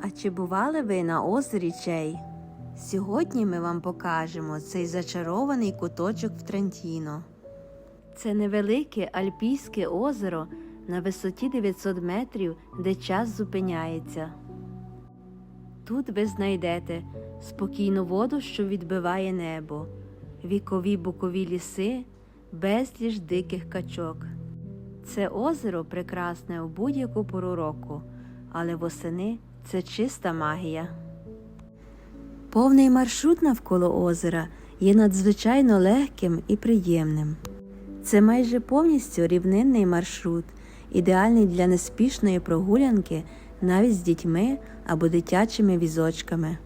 А чи бували ви на озері Чей? Сьогодні ми вам покажемо цей зачарований куточок в Трентіно. Це невелике Альпійське озеро на висоті 900 метрів, де час зупиняється. Тут ви знайдете спокійну воду, що відбиває небо, вікові букові ліси, безліч диких качок. Це озеро прекрасне у будь-яку пору року, але восени це чиста магія. Повний маршрут навколо озера є надзвичайно легким і приємним. Це майже повністю рівнинний маршрут, ідеальний для неспішної прогулянки навіть з дітьми або дитячими візочками.